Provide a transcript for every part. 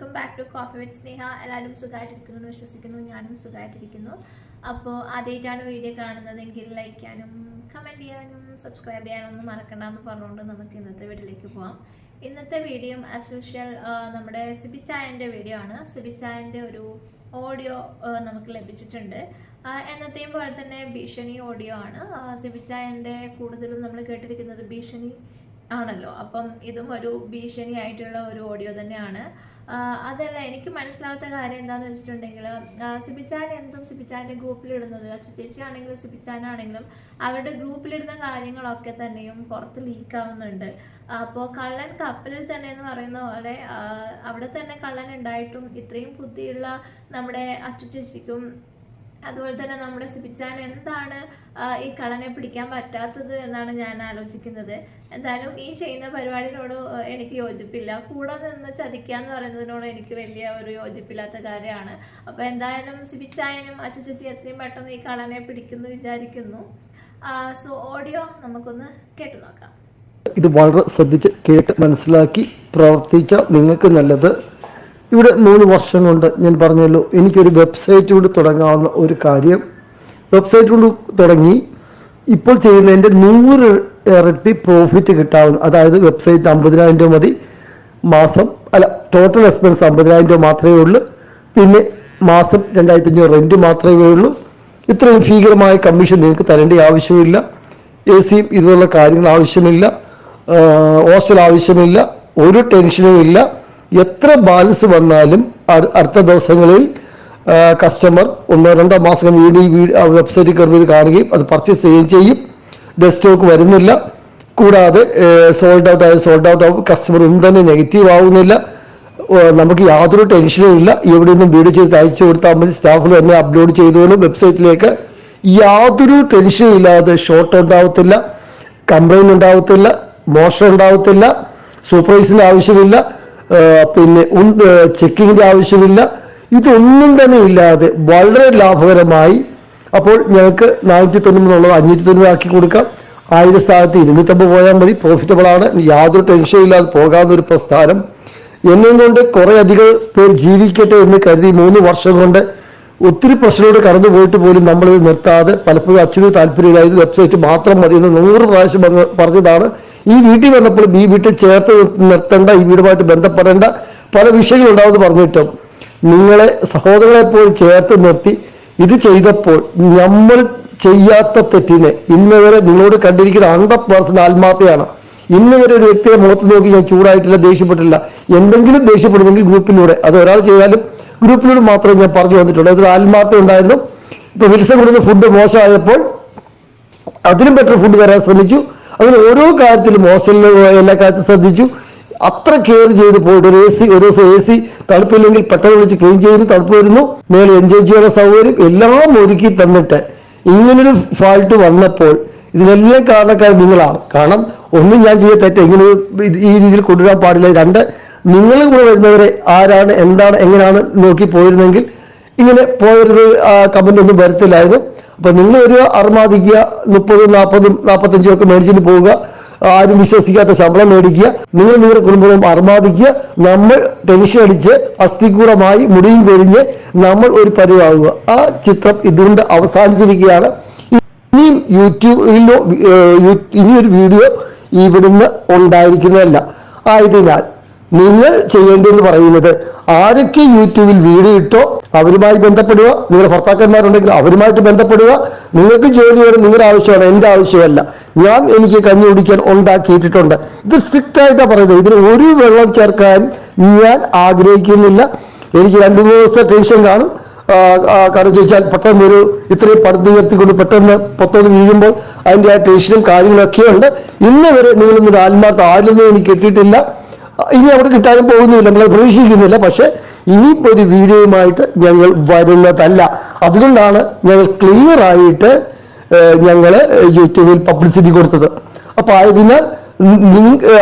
Welcome back to coffee with Sneha എല്ലാവരും സുഖമായിട്ടിരിക്കുന്നു എന്ന് വിശ്വസിക്കുന്നു ഞാനും സുഖമായിട്ടിരിക്കുന്നു. അപ്പോൾ ആദ്യമായിട്ടാണ് വീഡിയോ കാണുന്നതെങ്കിൽ ലൈക്ക് ചെയ്യാനും കമന്റ് ചെയ്യാനും സബ്സ്ക്രൈബ് ചെയ്യാനൊന്നും മറക്കണ്ടെന്ന് പറഞ്ഞുകൊണ്ട് നമുക്ക് ഇന്നത്തെ വീഡിയോയിലേക്ക് പോകാം ഇന്നത്തെ വീഡിയോ ആസ് യൂഷ്വൽ നമ്മുടെ സിബിച്ചായന്റെ വീഡിയോ ആണ്. സിബിച്ചായന്റെ ഒരു ഓഡിയോ നമുക്ക് ലഭിച്ചിട്ടുണ്ട്. എന്നത്തെയും പോലെ തന്നെ ഭീഷണി ഓഡിയോ ആണ്. സിബിച്ചായന്റെ കൂടുതലും നമ്മൾ കേട്ടിരിക്കുന്നത് ഭീഷണി ആണല്ലോ. അപ്പം ഇതും ഒരു ഭീഷണി ആയിട്ടുള്ള ഒരു ഓഡിയോ തന്നെയാണ്. അതല്ല എനിക്ക് മനസ്സിലാവാത്ത കാര്യം എന്താണെന്ന് വെച്ചിട്ടുണ്ടെങ്കിൽ സിബിച്ചാൻ എന്തും സിബിച്ചാന്റെ ഗ്രൂപ്പിലിടുന്നത് ചേച്ചി ആണെങ്കിലും സിബിച്ചാനാണെങ്കിലും അവരുടെ ഗ്രൂപ്പിലിടുന്ന കാര്യങ്ങളൊക്കെ തന്നെയും പുറത്ത് ലീക്ക് ആവുന്നുണ്ട്. അപ്പോൾ കള്ളൻ കപ്പലിൽ തന്നെ എന്ന് പറയുന്ന പോലെ അവിടെ തന്നെ കള്ളൻ ഉണ്ടായിട്ടും ഇത്രയും ബുദ്ധിയുള്ള നമ്മുടെ അച്ചു ചേച്ചിക്കും അതുപോലെ തന്നെ നമ്മുടെ സിബിച്ചാൻ എന്താണ് ഈ കളനെ പിടിക്കാൻ പറ്റാത്തത് എന്നാണ് ഞാൻ ആലോചിക്കുന്നത്. എന്തായാലും ഈ ചെയ്യുന്ന പരിപാടിയോട് എനിക്ക് യോജിപ്പില്ല. കൂടെ നിന്ന് ചതിക്കുക എന്ന് പറയുന്നതിനോട് എനിക്ക് വലിയ ഒരു യോജിപ്പില്ലാത്ത കാര്യമാണ്. അപ്പോൾ എന്തായാലും സിബിച്ചായനും അച്ചു ചേച്ചി എത്രയും പെട്ടെന്ന് ഈ കളനെ പിടിക്കുന്നു വിചാരിക്കുന്നു. സോ ഓഡിയോ നമുക്കൊന്ന് കേട്ടു നോക്കാം. ഇത് വളരെ ശ്രദ്ധിച്ച് കേട്ട് മനസ്സിലാക്കി പ്രവർത്തിച്ച നിങ്ങൾക്ക് നല്ലത് ഇവിടെ മൂന്ന് വർഷം കൊണ്ട് ഞാൻ പറഞ്ഞല്ലോ എനിക്കൊരു വെബ്സൈറ്റ് കൊണ്ട് തുടങ്ങാവുന്ന ഒരു കാര്യം. വെബ്സൈറ്റ് കൊണ്ട് തുടങ്ങി ഇപ്പോൾ ചെയ്യുന്നതിന്റെ നൂറ് ഇരട്ടി പ്രോഫിറ്റ് കിട്ടാവുന്ന അതായത് വെബ്സൈറ്റ് അമ്പതിനായിരം രൂപ മതി മാസം അല്ല ടോട്ടൽ എക്സ്പെൻസ് അമ്പതിനായിരം രൂപ മാത്രമേ ഉള്ളൂ പിന്നെ മാസം രണ്ടായിരത്തി അഞ്ഞൂറ് റെന്റ് മാത്രമേ ഉള്ളൂ. ഇത്രയും ഭീകരമായ കമ്മീഷൻ നിങ്ങൾക്ക് തരേണ്ട ആവശ്യമില്ല. എ സിയും ഇതുപോലുള്ള കാര്യങ്ങൾ ആവശ്യമില്ല. ഹോസ്റ്റൽ ആവശ്യമില്ല. ഒരു ടെൻഷനും ഇല്ല. എത്ര ബാലൻസ് വന്നാലും അട്- അടുത്ത ദിവസങ്ങളിൽ കസ്റ്റമർ ഒന്നോ രണ്ടോ മാസം വീണ്ടും വെബ്സൈറ്റിൽ കയറി കാണുകയും അത് പർച്ചേസ് ചെയ്യുകയും ചെയ്യും. ഡെസ്ക്ടോക്ക് വരുന്നില്ല. കൂടാതെ സോൾഡ് ഔട്ട് ആയ സോൾഡ് ഔട്ട് ആവും. കസ്റ്റമർ ഒന്നും തന്നെ നെഗറ്റീവ് ആവുന്നില്ല. നമുക്ക് യാതൊരു ടെൻഷനും ഇല്ല. ഇവിടെ നിന്നും വീഡിയോ ചെയ്ത് അയച്ചു കൊടുത്താൽ മതി. സ്റ്റാഫിൽ തന്നെ അപ്ലോഡ് ചെയ്തോളും വെബ്സൈറ്റിലേക്ക് യാതൊരു ടെൻഷനും ഇല്ലാതെ ഷോർട്ട് ഉണ്ടാവത്തില്ല കംപ്ലൈന്റ് ഉണ്ടാവത്തില്ല. മോശം ഉണ്ടാവത്തില്ല. സൂപ്പർവൈസിന്റെ ആവശ്യമില്ല. പിന്നെ ചെക്കിങ്ങിന്റെ ആവശ്യമില്ല. ഇതൊന്നും തന്നെ ഇല്ലാതെ വളരെ ലാഭകരമായി അപ്പോൾ ഞങ്ങൾക്ക് നാനൂറ്റി തൊണ്ണൂറുള്ളത് അഞ്ഞൂറ്റി തൊണ്ണൂറ് ആക്കി കൊടുക്കാം. ആയിരം സ്ഥാനത്ത് ഇരുന്നൂറ്റമ്പത് പോയാൽ മതി. പ്രോഫിറ്റബിൾ ആണ്. യാതൊരു ടെൻഷനും ഇല്ലാതെ പോകാവുന്ന ഒരു പ്രസ്ഥാനം. എന്നും കൊണ്ട് കുറെ അധികം പേർ ജീവിക്കട്ടെ എന്ന് കരുതി മൂന്ന് വർഷം കൊണ്ട് ഒത്തിരി പ്രശ്നങ്ങളോട് കടന്നു പോയിട്ട് പോലും നമ്മൾ നിർത്താതെ പലപ്പോഴും അച്ഛന് താല്പര്യമില്ലായത് വെബ്സൈറ്റ് മാത്രം മതി എന്ന് നൂറ് പ്രാവശ്യം പറഞ്ഞ- പറഞ്ഞതാണ്. ഈ വീട്ടിൽ വന്നപ്പോൾ ഈ വീട്ടിൽ ചേർത്ത് നിർത്തേണ്ട ഈ വീടുമായിട്ട് ബന്ധപ്പെടേണ്ട പല വിഷയങ്ങളുണ്ടാവുമെന്ന് പറഞ്ഞിട്ടും നിങ്ങളെ സഹോദരങ്ങളെ പോയി ചേർത്ത് നിർത്തി. ഇത് ചെയ്തപ്പോൾ നമ്മൾ ചെയ്യാത്ത തെറ്റിനെ ഇന്ന് വരെ നിങ്ങളോട് കണ്ടിരിക്കുന്ന ഹൺഡ്രഡ് പേഴ്സന്റ് ആത്മാർത്ഥയാണ്. ഇന്ന് വരെ ഒരു വ്യക്തിയെ മുഖത്ത് നോക്കി ഞാൻ ചൂടായിട്ടില്ല ദേഷ്യപ്പെട്ടില്ല എന്തെങ്കിലും ദേഷ്യപ്പെടുമെങ്കിൽ ഗ്രൂപ്പിലൂടെ അത് ഒരാൾ ചെയ്താലും ഗ്രൂപ്പിലൂടെ മാത്രമേ ഞാൻ പറഞ്ഞു വന്നിട്ടുള്ളൂ. അതൊരു ആത്മാർത്ഥ ഉണ്ടായിരുന്നു. ഇപ്പൊ വിൽസൺ കൊടുക്കുന്ന ഫുഡ് മോശമായപ്പോൾ അതിലും ബെറ്റർ ഫുഡ് തരാൻ ശ്രമിച്ചു. അതിന് ഓരോ കാര്യത്തിലും ഹോസ്റ്റലിൽ എല്ലാ കാര്യത്തിലും ശ്രദ്ധിച്ചു. അത്ര കെയർ ചെയ്ത് പോയിട്ട് ഒരു എ സി ഒരു ദിവസം എ സി തണുപ്പില്ലെങ്കിൽ പെട്ടെന്ന് വിളിച്ച് ക്ലീൻ ചെയ്ത് തണുപ്പ് വരുന്നു. മേലെ എൻജോയ് ചെയ്യാനുള്ള സൗകര്യം എല്ലാം ഒരുക്കി തന്നിട്ട് ഇങ്ങനൊരു ഫാൾട്ട് വന്നപ്പോൾ ഇതിനെല്ലാം കാരണക്കാർ നിങ്ങളാണ്. കാരണം ഒന്നും ഞാൻ ചെയ്യാൻ തെറ്റ് ഇങ്ങനെ ഈ രീതിയിൽ കൊണ്ടുവരാൻ പാടില്ല. രണ്ട് നിങ്ങൾ കൂടെ വരുന്നവരെ ആരാണ് എന്താണ് എങ്ങനെയാണ് നോക്കി പോയിരുന്നെങ്കിൽ ഇങ്ങനെ പോയൊരു കമന്റ് ഒന്നും വരത്തില്ലായിരുന്നു. അപ്പൊ നിങ്ങൾ ഒരു അർമാദിക്കുക മുപ്പതും നാൽപ്പതും നാൽപ്പത്തഞ്ചും ഒക്കെ മേടിച്ചിട്ട് പോവുക. ആരും വിശ്വസിക്കാത്ത ശമ്പളം മേടിക്കുക. നിങ്ങൾ നിങ്ങളുടെ കുടുംബവും അർമാദിക്കുക നമ്മൾ ടെൻഷൻ അടിച്ച് അസ്ഥികൂടമായി മുടിയും കൊഴിഞ്ഞ് നമ്മൾ ഒരു പരിവാകുക. ആ ചിത്രം ഇതുകൊണ്ട് അവസാനിച്ചിരിക്കുകയാണ്. ഇനിയും യൂട്യൂബിലോ ഇനിയൊരു വീഡിയോ ഇവിടുന്ന് ഉണ്ടായിരിക്കുന്നതല്ല. ആയതിനാൽ നിങ്ങൾ ചെയ്യേണ്ടതെന്ന് പറയുന്നത് ആരൊക്കെ യൂട്യൂബിൽ വീഡിയോ ഇട്ടോ അവരുമായി ബന്ധപ്പെടുക നിങ്ങളുടെ ഭർത്താക്കന്മാരുണ്ടെങ്കിൽ അവരുമായിട്ട് ബന്ധപ്പെടുക. നിങ്ങൾക്ക് ജോലി വേണം നിങ്ങളുടെ ആവശ്യമാണ് എന്റെ ആവശ്യമല്ല. ഞാൻ എനിക്ക് കഞ്ഞി കുടിക്കാൻ ഉണ്ടാക്കിയിട്ടിട്ടുണ്ട് ഇത് സ്ട്രിക്റ്റ് ആയിട്ടാണ് പറയുന്നത്. ഇതിന് ഒരു വെള്ളം ചേർക്കാൻ ഞാൻ ആഗ്രഹിക്കുന്നില്ല. എനിക്ക് രണ്ടു മൂന്ന് ദിവസത്തെ ടെൻഷൻ കാണും. കാരണം ചോദിച്ചാൽ പെട്ടെന്ന് ഒരു ഇത്രയും പടുത്ത് ഉയർത്തിക്കൊണ്ട് പെട്ടെന്ന് പൊത്തോന്ന് വീഴുമ്പോൾ അതിന്റെ ആ ടെൻഷനും കാര്യങ്ങളൊക്കെ ഉണ്ട് ഇന്ന് വരെ നിങ്ങളൊന്നും ആത്മാർത്ഥ ആരിലൊന്നും എനിക്ക് കിട്ടിയിട്ടില്ല. ഇനി അവിടെ കിട്ടാനും പോകുന്നില്ല നമ്മൾ പ്രതീക്ഷിക്കുന്നില്ല. പക്ഷേ ഇനി ഒരു വീഡിയോയുമായിട്ട് ഞങ്ങൾ വരുന്നതല്ല. അതുകൊണ്ടാണ് ഞങ്ങൾ ക്ലിയർ ആയിട്ട് ഞങ്ങൾ യൂട്യൂബിൽ പബ്ലിസിറ്റി കൊടുത്തത്. അപ്പോൾ ആയതിനാൽ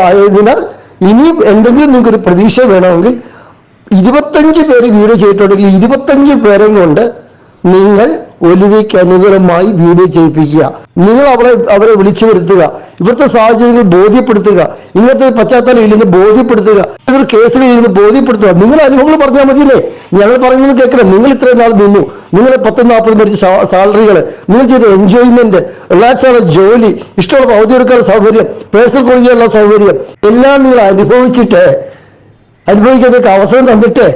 ആയതിനാൽ ഇനിയും എന്തെങ്കിലും നിങ്ങൾക്ക് ഒരു പ്രതീക്ഷ വേണമെങ്കിൽ ഇരുപത്തഞ്ച് പേര് വീഡിയോ ചെയ്തിട്ടുണ്ടെങ്കിൽ ഇരുപത്തഞ്ച് പേരെയും കൊണ്ട് നിങ്ങൾ ഒലിവയ്ക്ക് അനുകൂലമായി വീഡിയോ ചെയ്യിപ്പിക്കുക. നിങ്ങൾ അവളെ അവരെ വിളിച്ചു വരുത്തുക. ഇവിടുത്തെ സാഹചര്യങ്ങൾ ബോധ്യപ്പെടുത്തുക. ഇങ്ങനത്തെ പശ്ചാത്തലം ഇല്ലെങ്കിൽ ബോധ്യപ്പെടുത്തുക. ഇതൊരു കേസിൽ ഇരുന്ന് ബോധ്യപ്പെടുത്തുക. നിങ്ങൾ അനുഭവങ്ങൾ പറഞ്ഞാൽ മതിയില്ലേ? ഞങ്ങൾ പറയുന്നത് കേൾക്കണം നിങ്ങൾ ഇത്രയും നാൾ നിന്നു. നിങ്ങൾ പത്ത് നാൽപ്പത് മരിച്ച സാലറികൾ. നിങ്ങൾ ചെയ്ത എൻജോയ്മെന്റ് റിലാക്സ് ആണ് ജോലി ഇഷ്ടമുള്ള ഔദ്യോഗിക സൗകര്യം പേഴ്സണൽ കോളേജിലുള്ള സൗകര്യം എല്ലാം നിങ്ങൾ അനുഭവിച്ചിട്ട് അനുഭവിക്കാനൊക്കെ അവസരം തന്നിട്ട്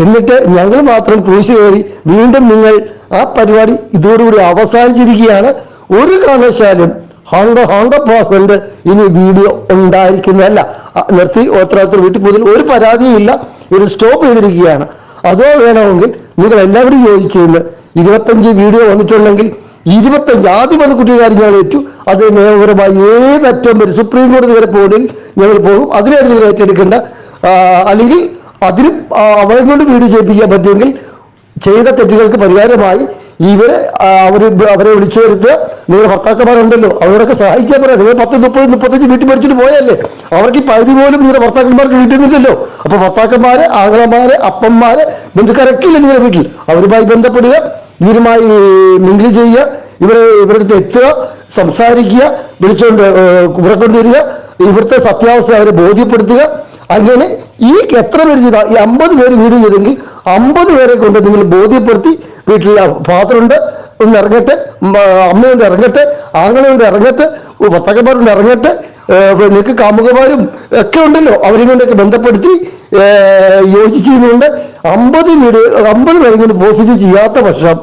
എന്നിട്ട് ഞങ്ങൾ മാത്രം ക്രൂശ് കയറി വീണ്ടും നിങ്ങൾ ആ പരിപാടി ഇതോടുകൂടി അവസാനിച്ചിരിക്കുകയാണ്. ഒരു കാരണവശാലും ഹൺഡ്രഡ് ഹൺഡ്രഡ് പേഴ്സെന്റ് ഇനി വീഡിയോ ഉണ്ടായിരിക്കുന്നതല്ല. നിർത്തി ഓരോരുത്തർ വീട്ടിൽ പോയതിൽ ഒരു പരാതിയില്ല ഒരു സ്റ്റോപ്പ് ചെയ്തിരിക്കുകയാണ്. അതോ വേണമെങ്കിൽ നിങ്ങൾ എല്ലാവരും യോജിച്ചിരുന്ന് ഇരുപത്തഞ്ച് വീഡിയോ വന്നിട്ടുണ്ടെങ്കിൽ ഇരുപത്തഞ്ച് ആദ്യം വന്ന കുട്ടികാരി ഞങ്ങൾ ഏറ്റു. അത് നിയമപരമായി ഏതറ്റം വരെ സുപ്രീം കോടതി വരെ പോകും ഞങ്ങൾ പോകും. അതിനായിരുന്നു നിങ്ങൾ ഏറ്റെടുക്കേണ്ട. അല്ലെങ്കിൽ അതിന് അവരെ കൊണ്ട് വീഡിയോ ചെയ്യിപ്പിക്കാൻ പറ്റുമെങ്കിൽ ചെയ്ത തെറ്റുകൾക്ക് പരിഹാരമായി ഇവരെ അവർ അവരെ വിളിച്ചു വരുത്തുക നിങ്ങളുടെ ഭർത്താക്കന്മാരുണ്ടല്ലോ അവരോടൊക്കെ സഹായിക്കാൻ പറയാം. നിങ്ങൾ പത്ത് മുപ്പത് മുപ്പത്തഞ്ച് വീട്ടിൽ പഠിച്ചിട്ട് പോയല്ലേ അവർക്ക് ഈ പകുതി പോലും നിങ്ങളുടെ ഭർത്താക്കന്മാർക്ക് കിട്ടുന്നില്ലല്ലോ. അപ്പൊ ഭർത്താക്കന്മാര് ആങ്ങളമാര് അപ്പന്മാര് ബന്ധുക്കാരൊക്കെ ഇല്ല നിങ്ങളുടെ വീട്ടിൽ? അവരുമായി ബന്ധപ്പെടുക ഇവരുമായി മിങ്കിൾ ചെയ്യുക ഇവരെ ഇവരുടെ അടുത്ത് എത്തുക സംസാരിക്കുക വിളിച്ചുകൊണ്ട് ഏഹ്, വരിക ഇവിടുത്തെ സത്യാവസ്ഥ അവരെ ബോധ്യപ്പെടുത്തുക. അങ്ങനെ ഈ എത്ര പേര് ചെയ്ത ഈ അമ്പത് പേര് വീട് ചെയ്തെങ്കിൽ അമ്പത് പേരെ കൊണ്ട് നിങ്ങൾ ബോധ്യപ്പെടുത്തി വീട്ടിൽ ഫാദറുണ്ട് ഒന്ന് ഇറങ്ങട്ടെ അമ്മയുണ്ട് ഇറങ്ങട്ടെ ആങ്ങളുണ്ട് ഇറങ്ങട്ടെ ഭർത്താക്കന്മാരുണ്ട് ഇറങ്ങട്ടെ നിനക്ക് കാമുകന്മാരും ഒക്കെ ഉണ്ടല്ലോ. അവരെയും കൊണ്ടൊക്കെ ബന്ധപ്പെടുത്തി ഏഹ്, യോജിച്ചുകൊണ്ട് അമ്പത് വീട് അമ്പത് പേരെ കൊണ്ട് പോസിറ്റീവ് ചെയ്യാത്ത പക്ഷം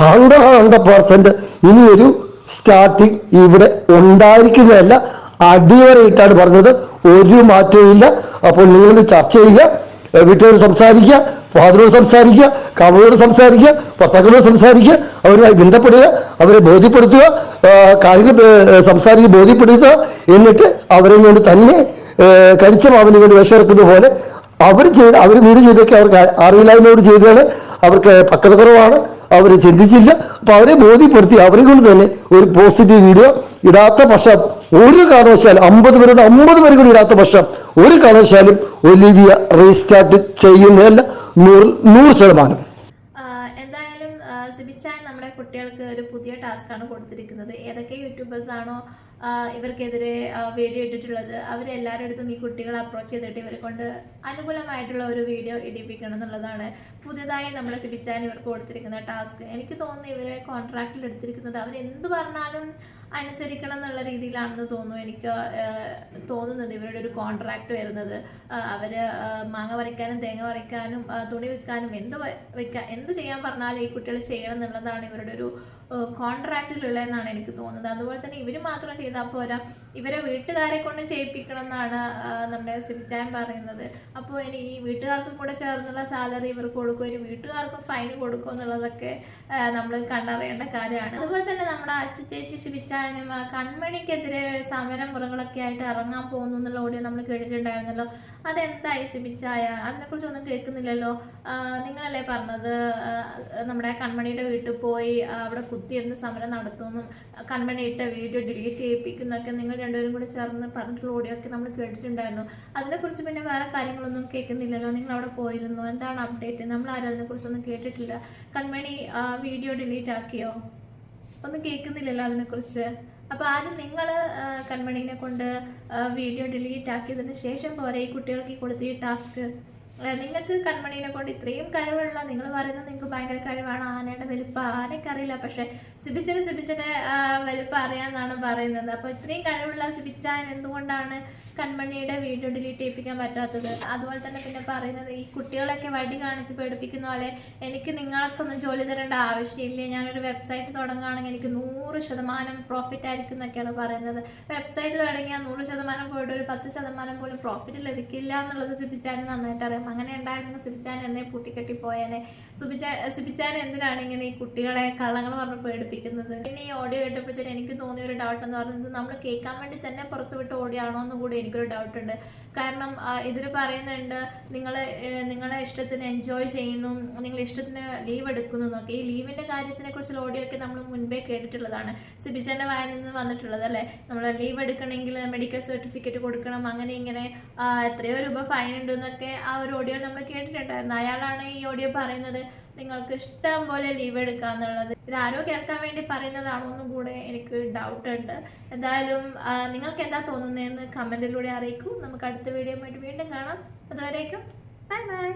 ഹൺഡ്രഡ് ഹൺഡ്രഡ് പെർസെന്റ് ഇനിയൊരു സ്റ്റാർട്ടിങ് ഇവിടെ ഉണ്ടായിരിക്കുന്നതല്ല. അടിവരയിട്ടാണ് പറഞ്ഞത്. ഒരു മാറ്റവും ഇല്ല അപ്പോൾ നിങ്ങൾ ചർച്ച ചെയ്യുക വീട്ടുകാർ സംസാരിക്കുക. ഫാദറോട് സംസാരിക്കുക കാമയോട് സംസാരിക്കുക ഭർത്താക്കളോട് സംസാരിക്കുക അവരുമായി ബന്ധപ്പെടുക അവരെ ബോധ്യപ്പെടുത്തുക കാര്യങ്ങൾ സംസാരിക്കുക ബോധ്യപ്പെടുത്തുക എന്നിട്ട് അവരെ കൊണ്ട് തന്നെ ഏഹ് കരിച്ച മാവിനെ കൊണ്ട് വിഷമിറക്കുന്നത് പോലെ അവർ ചെയ്ത് അവർ വീട് ചെയ്തൊക്കെ അവർക്ക് അറിവില്ലായ്മയോട് ചെയ്തതാണ്. അവർക്ക് പക്വത കുറവാണ്. അവർ ചിന്തിച്ചില്ല. അപ്പൊ അവരെ ബോധ്യപ്പെടുത്തി അവരെ കൊണ്ട് തന്നെ ഒരു പോസിറ്റീവ് വീഡിയോ ഇടാത്ത പക്ഷം ഒരു കാരണവശാൽ അമ്പത് പേരുടെ അമ്പത് പേരും കൂടി ഇടാത്ത പക്ഷം ഒരു കാരണവശാലും ഒലിവിയ റീസ്റ്റാർട്ട് ചെയ്യുന്നതല്ല. നൂറ് നൂറ് ശതമാനം. എന്തായാലും സിബിച്ചാൻ നമ്മുടെ കുട്ടികൾക്ക് ഒരു പുതിയ ടാസ്ക്കാണ് കൊടുത്തിരിക്കുന്നത്. ഏതൊക്കെ യൂട്യൂബേഴ്സ് ആണോ ഇവർക്കെതിരെ വീഡിയോ ഇട്ടിട്ടുള്ളത് അവരെല്ലാവരുടെ അടുത്തും ഈ കുട്ടികളെ അപ്രോച്ച് ചെയ്തിട്ട് ഇവരെ കൊണ്ട് അനുകൂലമായിട്ടുള്ള ഒരു വീഡിയോ ഇടിപ്പിക്കണം എന്നുള്ളതാണ് പുതിയതായി നമ്മൾ സിബിച്ചാൻ ഇവർക്ക് കൊടുത്തിരിക്കുന്ന ടാസ്ക്. എനിക്ക് തോന്നുന്നു ഇവരെ കോൺട്രാക്റ്റിൽ എടുത്തിരിക്കുന്നത്. അവർ എന്ത് പറഞ്ഞാലും അനുസരിക്കണം എന്നുള്ള രീതിയിലാണെന്ന് തോന്നുന്നു. എനിക്ക് തോന്നുന്നത് ഇവരുടെ ഒരു കോൺട്രാക്ട് വരുന്നത്. അവർ മാങ്ങ പറിക്കാനും തേങ്ങ പറിക്കാനും തുണി വിൽക്കാനും എന്ത് വയ്ക്കാൻ എന്ത് ചെയ്യാൻ പറഞ്ഞാലും ഈ കുട്ടികൾ ചെയ്യണം എന്നുള്ളതാണ് ഇവരുടെ ഒരു കോൺട്രാക്റ്റിലുള്ളതെന്നാണ് എനിക്ക് തോന്നുന്നത്. അതുപോലെ തന്നെ ഇവർ മാത്രം ചെയ്താൽ പോരാ. ഇവരെ വീട്ടുകാരെ കൊണ്ട് ചെയ്യിപ്പിക്കണം എന്നാണ് നമ്മുടെ സിബിച്ചാൻ പറയുന്നത്. അപ്പോൾ ഇനി ഈ വീട്ടുകാർക്കും കൂടെ ചേർന്നുള്ള സാലറി ഇവർക്ക് കൊടുക്കും. ഇനി വീട്ടുകാർക്കും ഫൈൻ കൊടുക്കും എന്നുള്ളതൊക്കെ നമ്മൾ കണ്ടറിയേണ്ട കാര്യമാണ്. അതുപോലെ തന്നെ നമ്മുടെ അച്ഛ ചേച്ചി സിബിച്ചാനും ആ കൺമണിക്കെതിരെ സമരം മുറകളൊക്കെ ആയിട്ട് ഇറങ്ങാൻ പോകുന്നു എന്നുള്ള ഓഡിയോ നമ്മൾ കേട്ടിട്ടുണ്ടായിരുന്നല്ലോ. അതെന്തായി സിബിച്ചായ അതിനെക്കുറിച്ച് ഒന്നും കേൾക്കുന്നില്ലല്ലോ. നിങ്ങളല്ലേ പറഞ്ഞത് നമ്മുടെ കൺമണിയുടെ വീട്ടിൽ പോയി അവിടെ കുത്തിയിരുന്ന് സമരം നടത്തുമെന്നും കൺമണി ഇട്ട വീഡിയോ ഡിലീറ്റ് ചെയ്യിപ്പിക്കുന്നൊക്കെ നിങ്ങൾ രണ്ടുപേരും കൂടി ചേർന്ന് പറഞ്ഞിട്ടുള്ള ഓഡിയോ ഒക്കെ നമ്മൾ കേട്ടിട്ടുണ്ടായിരുന്നു. അതിനെക്കുറിച്ച് പിന്നെ വേറെ കാര്യങ്ങളൊന്നും കേൾക്കുന്നില്ലല്ലോ. നിങ്ങൾ അവിടെ പോയിരുന്നു. എന്താണ് അപ്ഡേറ്റ്? നമ്മൾ ആരും അതിനെക്കുറിച്ചൊന്നും കേട്ടിട്ടില്ല. കൺമണി വീഡിയോ ഡിലീറ്റ് ആക്കിയോ? ഒന്നും കേൾക്കുന്നില്ലല്ലോ അതിനെക്കുറിച്ച്. അപ്പോൾ ആദ്യം നിങ്ങൾ കൺമണീനെ കൊണ്ട് വീഡിയോ ഡിലീറ്റ് ആക്കിയതിന് ശേഷം പോരെ ഈ കുട്ടികൾക്ക് കൊടുത്ത ഈ ടാസ്ക്? നിങ്ങൾക്ക് കൺമണീനെ കൊണ്ട് ഇത്രയും കഴിവുള്ള നിങ്ങൾ പറയുന്നത് നിങ്ങൾക്ക് ഭയങ്കര കഴിവാണ് ആനയുടെ വലുപ്പം ആനയ്ക്കറിയില്ല പക്ഷേ സിബിച്ചിന് സിബിച്ചിന്റെ ആ, വലുപ്പം അറിയാമെന്നാണ് പറയുന്നത്. അപ്പോൾ ഇത്രയും കഴിവുള്ള സിബിച്ചാൻ എന്തുകൊണ്ടാണ് കൺമണിയുടെ വീഡിയോ ഡിലീറ്റ് ചെയ്യിപ്പിക്കാൻ പറ്റാത്തത്? അതുപോലെ തന്നെ പിന്നെ പറയുന്നത് ഈ കുട്ടികളൊക്കെ വടി കാണിച്ച് പേടിപ്പിക്കുന്ന പോലെ എനിക്ക് നിങ്ങളൊക്കൊന്നും ജോലി തരേണ്ട ആവശ്യമില്ല. ഞാനൊരു വെബ്സൈറ്റ് തുടങ്ങുകയാണെങ്കിൽ എനിക്ക് നൂറ് ശതമാനം പ്രോഫിറ്റ് ആയിരിക്കും എന്നൊക്കെയാണ് പറയുന്നത്. വെബ്സൈറ്റ് തുടങ്ങിയാൽ നൂറ് ശതമാനം പോയിട്ട് ഒരു പത്ത് ശതമാനം പോലും പ്രോഫിറ്റ് ലഭിക്കില്ല എന്നുള്ളത് സിബിച്ചാൻ നന്നായിട്ട് അറിയാം. അങ്ങനെ ഉണ്ടായിരുന്നെങ്കിൽ സിബിച്ചാൻ എന്നെ പൂട്ടിക്കെട്ടി പോയേനെ. സുബിച്ചാ സിബിച്ചാൻ എന്തിനാണ് ഇങ്ങനെ ഈ കുട്ടികളെ കള്ളങ്ങൾ പറഞ്ഞ് പേടിപ്പിക്കുന്നത്? പിന്നെ ഈ ഓഡിയോ കേട്ടപ്പോഴത്തേന് എനിക്ക് തോന്നിയ ഒരു ഡൗട്ട് എന്ന് പറയുന്നത് നമ്മൾ കേൾക്കാൻ വേണ്ടി തന്നെ പുറത്ത് വിട്ട് ഓടിയാണോ എന്ന് കൂടി എനിക്കൊരു ഡൗട്ട് ഉണ്ട്. കാരണം ഇതിൽ പറയുന്നുണ്ട് നിങ്ങൾ നിങ്ങളെ ഇഷ്ടത്തിന് എൻജോയ് ചെയ്യുന്നു നിങ്ങൾ ഇഷ്ടത്തിന് ലീവ് എടുക്കുന്നു എന്നൊക്കെ. ഈ ലീവിന്റെ കാര്യത്തിനെ കുറിച്ചുള്ള ഓഡിയോ ഒക്കെ നമ്മൾ മുൻപേ കേട്ടിട്ടുള്ളതാണ്. സിബിച്ചന്റെ വായിൽ നിന്ന് വന്നിട്ടുള്ളത് അല്ലേ? നമ്മൾ ലീവ് എടുക്കണമെങ്കിൽ മെഡിക്കൽ സർട്ടിഫിക്കറ്റ് കൊടുക്കണം അങ്ങനെ ഇങ്ങനെ എത്രയോ രൂപ ഫൈൻ ഉണ്ട് എന്നൊക്കെ ആ ഒരു ഓഡിയോ നമ്മൾ കേട്ടിട്ടുണ്ടായിരുന്നു. അയാളാണ് ഈ ഓഡിയോ പറയുന്നത്. നിങ്ങൾക്ക് ഇഷ്ടം പോലെ ലീവ് എടുക്കാന്നുള്ളത്. ഇത് ആരോ കേൾക്കാൻ വേണ്ടി പറയുന്നതാണോ എന്നും കൂടെ എനിക്ക് ഡൗട്ട് ഉണ്ട്. എന്തായാലും നിങ്ങൾക്ക് എന്താ തോന്നുന്നതെന്ന് കമന്റിലൂടെ അറിയിക്കൂ. നമുക്ക് അടുത്ത വീഡിയോ ആയിട്ട് വീണ്ടും കാണാം. അതുവരേക്കും ബൈ ബൈ